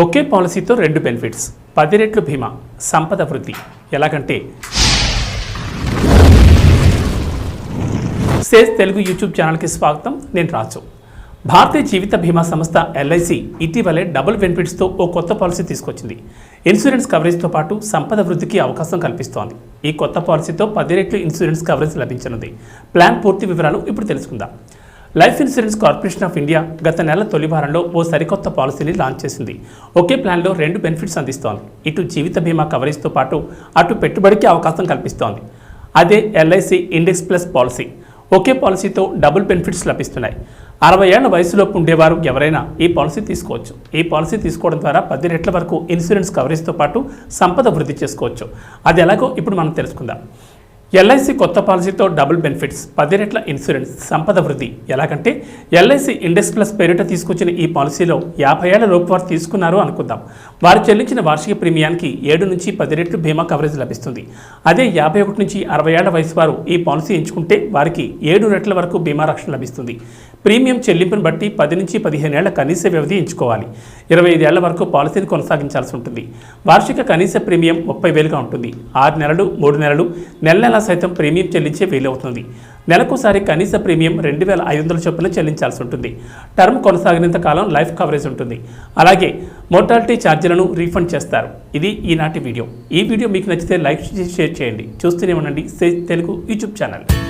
ఒకే పాలసీతో రెండు బెనిఫిట్స్. పది రెట్లు బీమా సంపద వృద్ధి. ఎలాగంటే సేస్ తెలుగు యూట్యూబ్ ఛానల్కి స్వాగతం. నేను రాజు. భారతీయ జీవిత బీమా సంస్థ ఎల్ఐసి ఇటీవలే డబుల్ బెనిఫిట్స్తో ఓ కొత్త పాలసీ తీసుకొచ్చింది. ఇన్సూరెన్స్ కవరేజ్తో పాటు సంపద వృద్ధికి అవకాశం కల్పిస్తోంది. ఈ కొత్త పాలసీతో పది రెట్లు ఇన్సూరెన్స్ కవరేజ్ లభించనుంది. ప్లాన్ పూర్తి వివరాలు ఇప్పుడు తెలుసుకుందాం. Life insurance corporation of India గత నెల తొలి వారంలో ఓ సరికొత్త పాలసీని లాంచ్ చేసింది. ఒకే ప్లాన్లో రెండు బెనిఫిట్స్ అందిస్తోంది. ఇటు జీవిత బీమా కవరేజ్తో పాటు అటు పెట్టుబడికి అవకాశం కల్పిస్తోంది. అదే ఎల్ఐసి ఇండెక్స్ ప్లస్ పాలసీ. ఒకే పాలసీతో డబుల్ బెనిఫిట్స్ లభిస్తున్నాయి. అరవై ఏళ్ళ వయసులోపు ఉండేవారు ఎవరైనా ఈ పాలసీ తీసుకోవచ్చు. ఈ పాలసీ తీసుకోవడం ద్వారా పది రెట్ల వరకు ఇన్సూరెన్స్ కవరేజ్తో పాటు సంపద వృద్ధి చేసుకోవచ్చు. అది ఎలాగో ఇప్పుడు మనం తెలుసుకుందాం. ఎల్ఐసి కొత్త పాలసీతో డబుల్ బెనిఫిట్స్ పది రెట్ల ఇన్సూరెన్స్ సంపద వృద్ధి. ఎలాగంటే ఎల్ఐసి ఇండెక్స్ ప్లస్ పేరిట తీసుకొచ్చిన ఈ పాలసీలో యాభై ఏళ్ళ లోపు వారు తీసుకున్నారు అనుకుందాం. వారు చెల్లించిన వార్షిక ప్రీమియానికి ఏడు నుంచి పది రెట్లు బీమా కవరేజ్ లభిస్తుంది. అదే యాభై ఒకటి నుంచి అరవై ఏళ్ళ వయసు వారు ఈ పాలసీ ఎంచుకుంటే వారికి ఏడు రెట్ల వరకు బీమా రక్షణ లభిస్తుంది. ప్రీమియం చెల్లింపును బట్టి పది నుంచి పదిహేను ఏళ్ళ కనీస వ్యవధి ఎంచుకోవాలి. ఇరవై ఐదేళ్ళ వరకు పాలసీని కొనసాగించాల్సి ఉంటుంది. వార్షిక కనీస ప్రీమియం ముప్పై వేలుగా ఉంటుంది. ఆరు నెలలు మూడు నెలలు నెల నెల సైతం ప్రీమియం చెల్లించే వీలవుతుంది. నెలకోసారి కనీస ప్రీమియం రెండు వేల ఐదు వందల చొప్పున చెల్లించాల్సి ఉంటుంది. టర్మ్ కొనసాగినంత కాలం లైఫ్ కవరేజ్ ఉంటుంది. అలాగే మోర్టాలిటీ ఛార్జీలను రీఫండ్ చేస్తారు. ఇది ఈనాటి వీడియో. ఈ వీడియో మీకు నచ్చితే లైక్ షేర్ చేయండి. చూస్తూనే ఉండండి. Telugu YouTube channel.